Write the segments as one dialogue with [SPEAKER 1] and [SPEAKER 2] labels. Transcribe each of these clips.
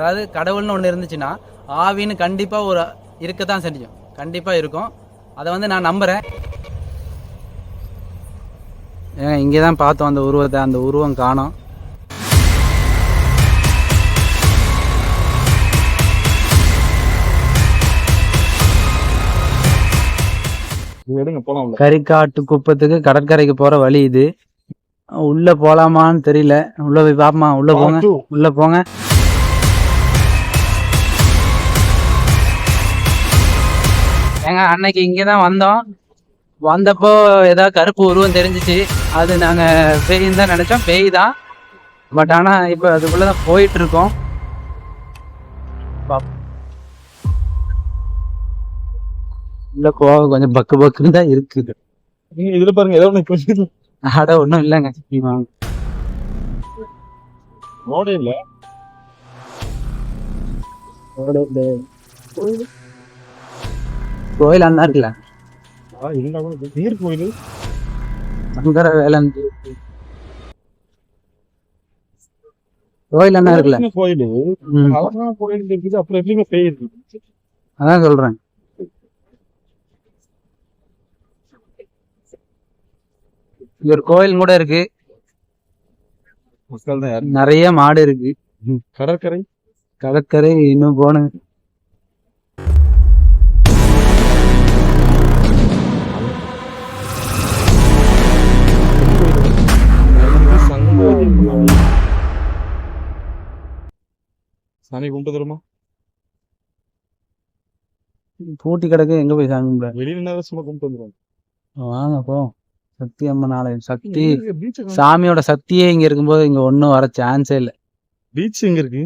[SPEAKER 1] அதாவது கடவுள்னு ஒன்று இருந்துச்சுன்னா ஆவின்னு கண்டிப்பாக ஒரு இருக்கத்தான் செஞ்சோம் கண்டிப்பாக இருக்கும். அதை வந்து நான் நம்புகிறேன் ஏங்க இங்கே தான் பார்த்தோம் அந்த உருவத்தை அந்த உருவம் காணோம். கரிக்காட்டு குப்பத்துக்கு கடற்கரைக்கு போகிற வழி இது. உள்ளே போகலாமான்னு தெரியல. உள்ளே போய் பார்ப்போமா உள்ளே போங்க. உள்ளே போங்க. ஏங்க அன்னைக்கு இங்கே தான் வந்தோம். வந்தப்போ ஏதாவது கருப்பு உருவம் தெரிஞ்சிச்சு. அது நாங்கள் பேயின்னு தான் நினச்சோம். பேய் தான் பட் ஆனால் இப்போ அதுக்குள்ளே தான் போயிட்டு இருக்கோம் பாப்போம். உள்ள போக கொஞ்சம் பக்கு பக்குன்னு தான் இருக்குது.
[SPEAKER 2] இதுல பாருங்க ஏதோ ஒண்ணு கொஞ்சம்
[SPEAKER 1] அட ஒன்றும் இல்லைங்க. வாங்க.
[SPEAKER 2] இல்ல.
[SPEAKER 1] கோயில் அண்ணா இருக்குல்ல?
[SPEAKER 2] நீர் கோயில்?
[SPEAKER 1] சங்கர வேலன் கோயில் அண்ணா இருக்குல்ல?
[SPEAKER 2] கோயில்.
[SPEAKER 1] ம்,
[SPEAKER 2] அழகான கோயில் இருக்குது அப்புறம் எப்படிங்க இருக்கு.
[SPEAKER 1] அதான் சொல்றேன். இங்க ஒரு கோயில் கூட இருக்கு.
[SPEAKER 2] மக்கள் தான் யாரு?
[SPEAKER 1] நிறைய மாடு இருக்கு.
[SPEAKER 2] கடற்கரை?
[SPEAKER 1] கடற்கரை இன்னும் போன
[SPEAKER 2] சாமி கும்பிட்டு தருமா
[SPEAKER 1] பூட்டி கிடக்கு எங்க போய் சாமி கும்பிட?
[SPEAKER 2] வெளியில சும்மா கும்பிட்டு வந்துருவாங்க.
[SPEAKER 1] வாங்க போ. சக்தி அம்மன் ஆலயம் சக்தி. சாமியோட சக்தியே இங்க இருக்கும்போது இங்க ஒன்றும் வர சான்ஸே இல்லை.
[SPEAKER 2] பீச் எங்க இருக்கு?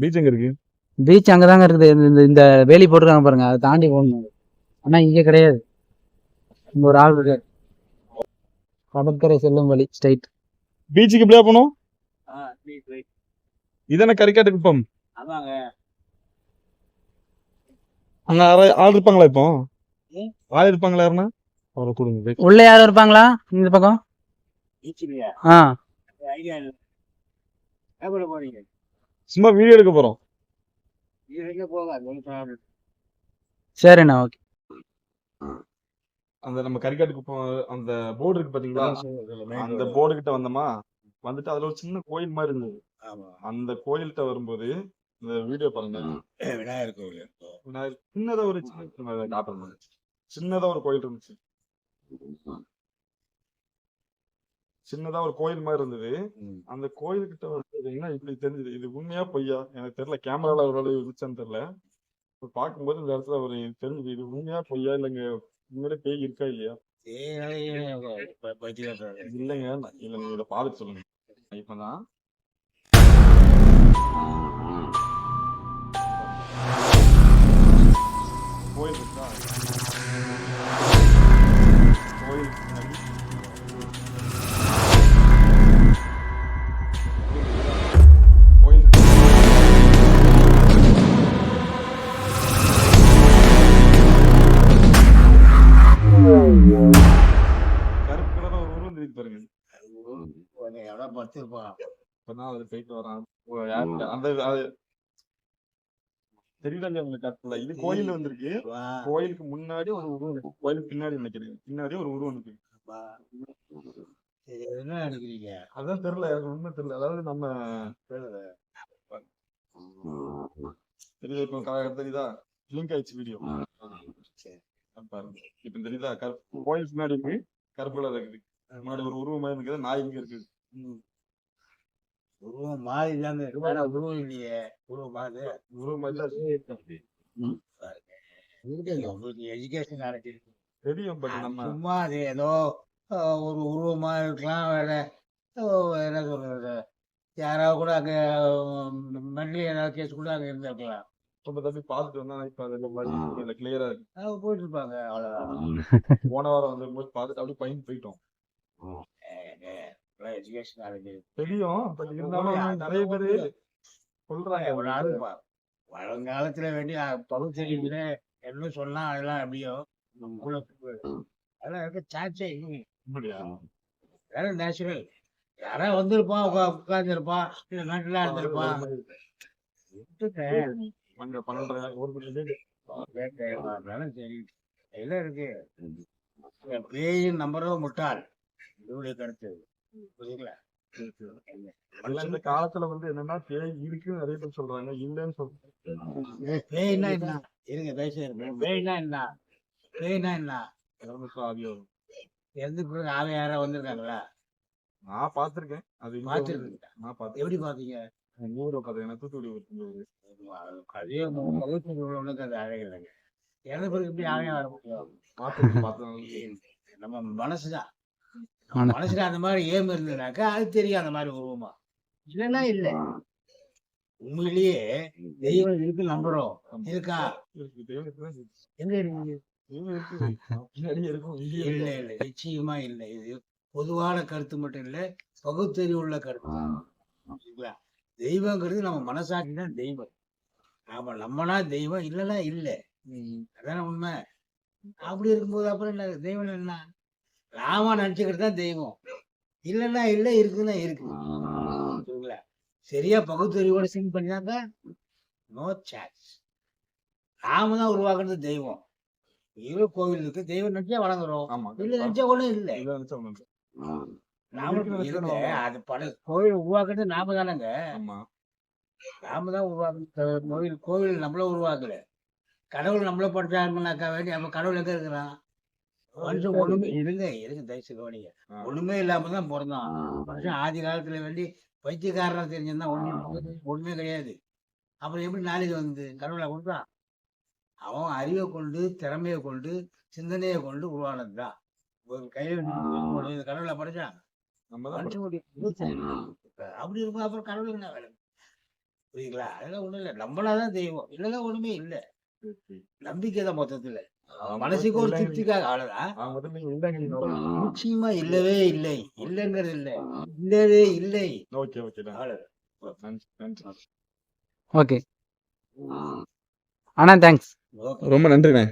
[SPEAKER 2] பீச் எங்க இருக்கு?
[SPEAKER 1] பீச் அங்கதாங்க இருக்குது. இந்த இந்த வேலி போட்டிருக்காங்க பாருங்க அதை தாண்டி போகணும். ஆனா இங்க கிடையாது. இங்க ஒரு ஆள் இருக்காரு. கடற்கரை செல்லும் வழி ஸ்ட்ரைட்
[SPEAKER 2] பீச்சுக்கு எப்படியா போனோம் இதானே கறிக்காட்டு குப்பம் அங்க ஆளு- ஆள் இருப்பாங்களா இப்போ. ஆள் இருப்பாங்களா யாருன்னா? அவரை கொடுங்க.
[SPEAKER 1] உள்ள யாரும் இருப்பாங்களா? இந்த பக்கம்?
[SPEAKER 2] சும்மா வீடியோ எடுக்க போறோம்.
[SPEAKER 1] சரிண்ணா ஓகே
[SPEAKER 2] அந்த நம்ம கறிக்காட்டு குப்பம் அந்த போர்டு இருக்கு பாத்தீங்களா? அந்த போர்டு கிட்ட வந்தோமா? வந்துட்டு அதுல ஒரு சின்ன கோயில் மாதிரி இருந்தது. அந்த கோயில்கிட்ட வரும்போது இந்த வீடியோ பாருங்க.
[SPEAKER 3] விநாயகர் கோவில்
[SPEAKER 2] விநாயகர் சின்னதா ஒரு சின்ன சின்னதா ஒரு கோயில் இருந்துச்சு. சின்னதா ஒரு கோயில் மாதிரி இருந்தது. அந்த கோயில்கிட்ட வந்து என்ன இப்படி தெரிஞ்சது. இது உண்மையா பொய்யா? எனக்கு தெரியல. கேமரால ஒரு அளவு இருந்துச்சான்னு தெரியல. இப்ப பார்க்கும்போது இந்த இடத்துல ஒரு தெரிஞ்சது. இது உண்மையா பொய்யா இல்லைங்க? உண்மையிலே பேய் இருக்கா இல்லையா? இல்லைங்க இல்லைங்க இதை பார்த்துட்டு சொல்லுங்க இப்பதான் கோயில் இருக்கா இப்பதான் அது போயிட்டு வரான்? அந்த அது தெரியல உங்களுக்கு கருத்துல? இது கோயில் வந்திருக்கு. கோயிலுக்கு முன்னாடி ஒரு உருவம் கோயிலுக்கு பின்னாடி நினைக்கிறேன். பின்னாடி ஒரு உருவம் இருக்கு.
[SPEAKER 3] என்ன எடுக்கிறீங்க
[SPEAKER 2] அதான் தெரியல எனக்கு உண்மை தெரியல. அதாவது நம்ம தெரியுதா இப்போ தெரியுதா? லிங்க் ஆயிடுச்சு வீடியோ பாருங்க. இப்ப தெரியுதா? கோயில் பின்னாடி இருக்கு கருப்பு கலர் இருக்குது. முன்னாடி ஒரு உருவம் மாதிரி இருக்குது நாய் இங்க இருக்குது
[SPEAKER 3] உருவம் மாறி தானே இருக்கு. உருவம் இல்லையே? உருவம் மாறு
[SPEAKER 2] உருவம் மாதிரி இருக்கு.
[SPEAKER 3] எஜுகேஷன் நடத்திருக்கு
[SPEAKER 2] தெரியும் பட் நம்ம
[SPEAKER 3] சும்மா அது ஏதோ ஒரு உருவமா இருக்கலாம். வேற என்ன சொல்றது? யாராவது கூட அங்க மென்லி ஏதாவது கேஸ் கூட அங்க இருந்திருக்கலாம்.
[SPEAKER 2] ரொம்ப தப்பி பார்த்துட்டு வந்தா இப்ப அது கிளியரா இருக்கு.
[SPEAKER 3] போயிட்டு இருப்பாங்க அவ்வளவுதான்.
[SPEAKER 2] போன வாரம் வந்து போது பார்த்துட்டு அப்படியே பயந்து போயிட்டோம்.
[SPEAKER 3] எஜுகேஷன் நடத்திருக்கு
[SPEAKER 2] தெரியும் பட் இருந்தாலும் நிறைய பேரு சொல்றாங்க
[SPEAKER 3] ஒரு ஆள் பா- வருங்காலத்துல வேண்டி பகுத்தறிவுல என்ன சொன்னா அதெல்லாம் எப்படியோ உள்ள அதெல்லாம் இருக்க சான்ஸே
[SPEAKER 2] அப்படியா?
[SPEAKER 3] வேற நேச்சுரல் யாராவது வந்திருப்பான் உட்காந்துருப்பான் இல்ல
[SPEAKER 2] மணி நேரம்
[SPEAKER 3] அதனால சரி எல்லாம் இருக்கு? பேயின் நம்பரோ முட்டாள். என்னுடைய கருத்து புரியுங்களா
[SPEAKER 2] இந்த காலத்துல வந்து என்னன்னா பேய் இருக்குன்னு நிறைய பேர் சொல்றாங்க. இல்லைன்னு சொல்றாங்க
[SPEAKER 3] பேய்னா என்ன? இருங்க பேச பேய்னா என்ன? பேய்னா என்ன?
[SPEAKER 2] வரும்.
[SPEAKER 3] எந்த பிறகு ஆளை யாரா வந்திருக்காங்களா?
[SPEAKER 2] நான் பாத்திருக்கேன் அது
[SPEAKER 3] பார்த்துருக்கீங்க
[SPEAKER 2] நான் பாத்தேன்
[SPEAKER 3] எப்படி பாத்தீங்க
[SPEAKER 2] ஊரை எனக்கு தூத்துக்குடி
[SPEAKER 3] அதே உள்ளவனுக்கு அது அழகு இல்லைங்க. இறந்த பிறகு எப்படி ஆளையா வர முடியும்?
[SPEAKER 2] பார்த்து பார்த்தேன்
[SPEAKER 3] நம்ம மனசுதான்.
[SPEAKER 1] மன-
[SPEAKER 3] மனசுல அந்த மாதிரி ஏம் இருந்ததுனாக்கா அது தெரியும் அந்த மாதிரி உருவமா. இல்லைன்னா இல்ல. உண்மையிலேயே தெய்வம் இருக்கு நம்புறோம். இருக்கா. எங்க இல்ல. இல்ல நிச்சயமா இல்ல. இது பொதுவான கருத்து மட்டும் இல்ல பகுத்தறிவு உள்ள கருத்து? தெய்வங்கிறது நம்ம மனசாட்சி தான் தெய்வம். நாம நம்மனா தெய்வம் இல்லைன்னா இல்ல. அதான உண்மை? அப்படி இருக்கும்போது அப்புறம் என்ன? தெய்வம் என்ன? நாம நினைச்சுக்கிறது தான் தெய்வம். இல்லைன்னா இல்ல இருக்குன்னா இருக்கு. சரிங்களா சரியா பகுத்தறிவோட சிங் பண்ணினாக்க நோ சான்ஸ் நாம தான் உருவாக்குறது தெய்வம். ஏதோ கோவில் இருக்கு தெய்வம் நினைச்சா வணங்குறோம் இல்ல நினைச்சா ஒண்ணும் இல்ல. அது பல கோவில் உருவாக்குறது நாம தானங்க. நாம தான் உருவாக்குறது கோவில் கோவில் நம்மள உருவாக்கல. கடவுள் நம்மள படைச்சாங்கனாக்கா வேண்டி நம்ம கடவுள் எங்க இருக்கிறான்? மனுஷன் ஒண்ணுமே இருங்க இருங்க தயசு கவனிங்க. ஒண்ணுமே இல்லாம தான் பிறந்தான். மனுஷன் ஆதி காலத்துல வேண்டி பைத்தியக்காரனா தெரிஞ்சிருந்தா ஒண்ணு ஒண்ணுமே கிடையாது. அப்புறம் எப்படி நாளைக்கு வந்து கடவுளை கொடுத்தான்? அவன் அறிவை கொண்டு திறமையை கொண்டு சிந்தனையை கொண்டு உருவானதுதான். ஒரு கையில கடவுளை படைச்சான்.
[SPEAKER 2] தான்
[SPEAKER 3] அப்படி இருக்கும் அப்புறம் கடவுளுக்கு என்ன வேலை? புரியுங்களா அதெல்லாம் ஒண்ணும் இல்லை. நம்மளாதான் தெய்வம். இல்லைன்னா ஒண்ணுமே இல்லை. நம்பிக்கை தான் மொத்தத்துல. மனசுக்கு ஒரு திருப்திக்காக அவ்வளவுதான் நிச்சயமா இல்லவே இல்லை. இல்லைங்கிறது இல்லை. இல்லவே இல்லை.
[SPEAKER 2] ஓகே ஓகே
[SPEAKER 3] அவ்வளவுதான்
[SPEAKER 2] நன்றி நன்றி.
[SPEAKER 1] ஓகே. அண்ணா தேங்க்ஸ்
[SPEAKER 2] ரொம்ப நன்றிண்ணே.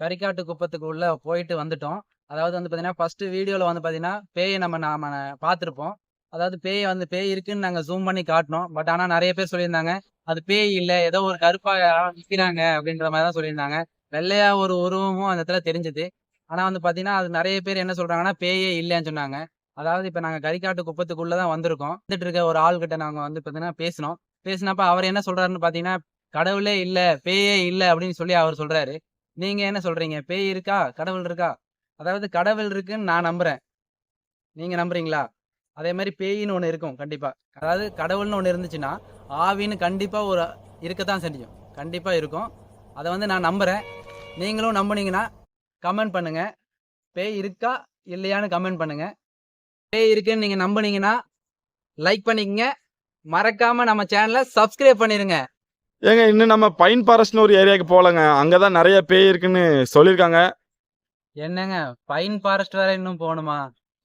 [SPEAKER 1] கரிக்காட்டு குப்பத்துக்கு உள்ள போயிட்டு வந்துட்டோம். அதாவது வந்து பார்த்தீங்கன்னா ஃபர்ஸ்ட் வீடியோவில் வந்து பார்த்தீங்கன்னா பேயை நம்ம நாம பார்த்துருப்போம் அதாவது பேய் வந்து பேய் இருக்குன்னு நாங்கள் ஜூம் பண்ணி காட்டினோம். பட் ஆனால் நிறைய பேர் சொல்லியிருந்தாங்க. அது பேய் இல்லை ஏதோ ஒரு கருப்பா நிற்கிறாங்க அப்படின்ற மாதிரி தான் சொல்லியிருந்தாங்க. வெள்ளையா ஒரு உருவமும் அந்த இடத்துல தெரிஞ்சது. ஆனால் வந்து பாத்தீங்கன்னா அது நிறைய பேர் என்ன சொல்றாங்கன்னா பேயே இல்லைன்னு சொன்னாங்க. அதாவது இப்போ நாங்கள் கரிக்காட்டு குப்பத்துக்குள்ளே தான் வந்திருக்கோம். வந்துட்டு இருக்க ஒரு ஆள்கிட்ட நாங்கள் வந்து பார்த்தீங்கன்னா பேசினோம். பேசினப்ப அவர் என்ன சொல்றாருன்னு பார்த்தீங்கன்னா கடவுளே இல்லை பேயே இல்லை அப்படின்னு சொல்லி அவர் சொல்றாரு. நீங்க என்ன சொல்றீங்க? பேய் இருக்கா? கடவுள் இருக்கா? அதாவது கடவுள் இருக்குன்னு நான் நம்புறேன். நீங்க நம்புறீங்களா? அதே மாதிரி பேயின்னு ஒன்று இருக்கும் கண்டிப்பா. அதாவது கடவுள்னு ஒன்று இருந்துச்சுன்னா ஆவின்னு கண்டிப்பா ஒரு இருக்கத்தான் செஞ்சோம் கண்டிப்பா இருக்கும். அதை வந்து நான் நம்புறேன். நீங்களும் நம்புனீங்கன்னா கமெண்ட் பண்ணுங்க. பேய் இருக்கா இல்லையான்னு கமெண்ட் பண்ணுங்க. பேய் இருக்குன்னு நீங்க நம்புனீங்கன்னா லைக் பண்ணிக்கங்க. மறக்காம நம்ம சேனலை சப்ஸ்கிரைப் பண்ணிருங்க.
[SPEAKER 2] ஏங்க இன்னும் நம்ம பைன் ஃபாரஸ்ட்னு ஒரு ஏரியாவுக்கு போகலங்க. அங்கதான் நிறைய பேய் இருக்குன்னு சொல்லியிருக்காங்க.
[SPEAKER 1] என்னங்க பைன் ஃபாரஸ்ட் வேற இன்னும் போகணுமா?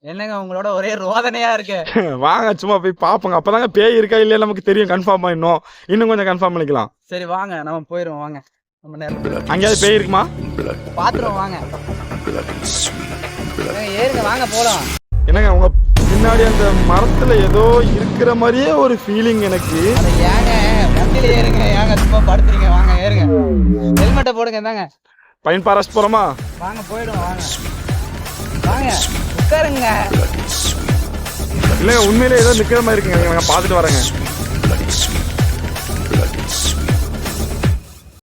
[SPEAKER 1] என்னங்க உங்களோட ஒரே ரோதனையா இருக்கு?
[SPEAKER 2] வாங்க சும்மா போய் பார்ப்போங்க அப்பதாங்க பேய் இருக்கா இல்லையா நமக்கு தெரியும். கன்ஃபார்மா இன்னும். இன்னும் கொஞ்சம் கன்ஃபார்ம் பண்ணிக்கலாம்.
[SPEAKER 1] சரி வாங்க நம்ம போயிடுவோம் வாங்க. நம்ம நேரம்.
[SPEAKER 2] அங்கேயாவது பேய் இருக்குமா?
[SPEAKER 1] பாத்துருவோம் வாங்க. ஏறுங்க வாங்க போலாம்.
[SPEAKER 2] என்னங்க உங்க பின்னாடி அந்த மரத்துல ஏதோ இருக்கிற மாதிரியே ஒரு ஃபீலிங் எனக்கு.
[SPEAKER 1] ஏங்க வண்டியில ஏறுங்க ஏங்க சும்மா படுத்துறீங்க. வாங்க ஏறுங்க. ஹெல்மெட்டை போடுங்க இந்தாங்க.
[SPEAKER 2] பைன் ஃபாரஸ்ட் போறோமா?
[SPEAKER 1] வாங்க போயிடுவோம் வாங்க வாங்க. உட்காருங்க.
[SPEAKER 2] இல்ல உண்மையிலே ஏதோ நிக்கிற மாதிரி இருக்குங்க. நான் பாத்துட்டு வரேங்க.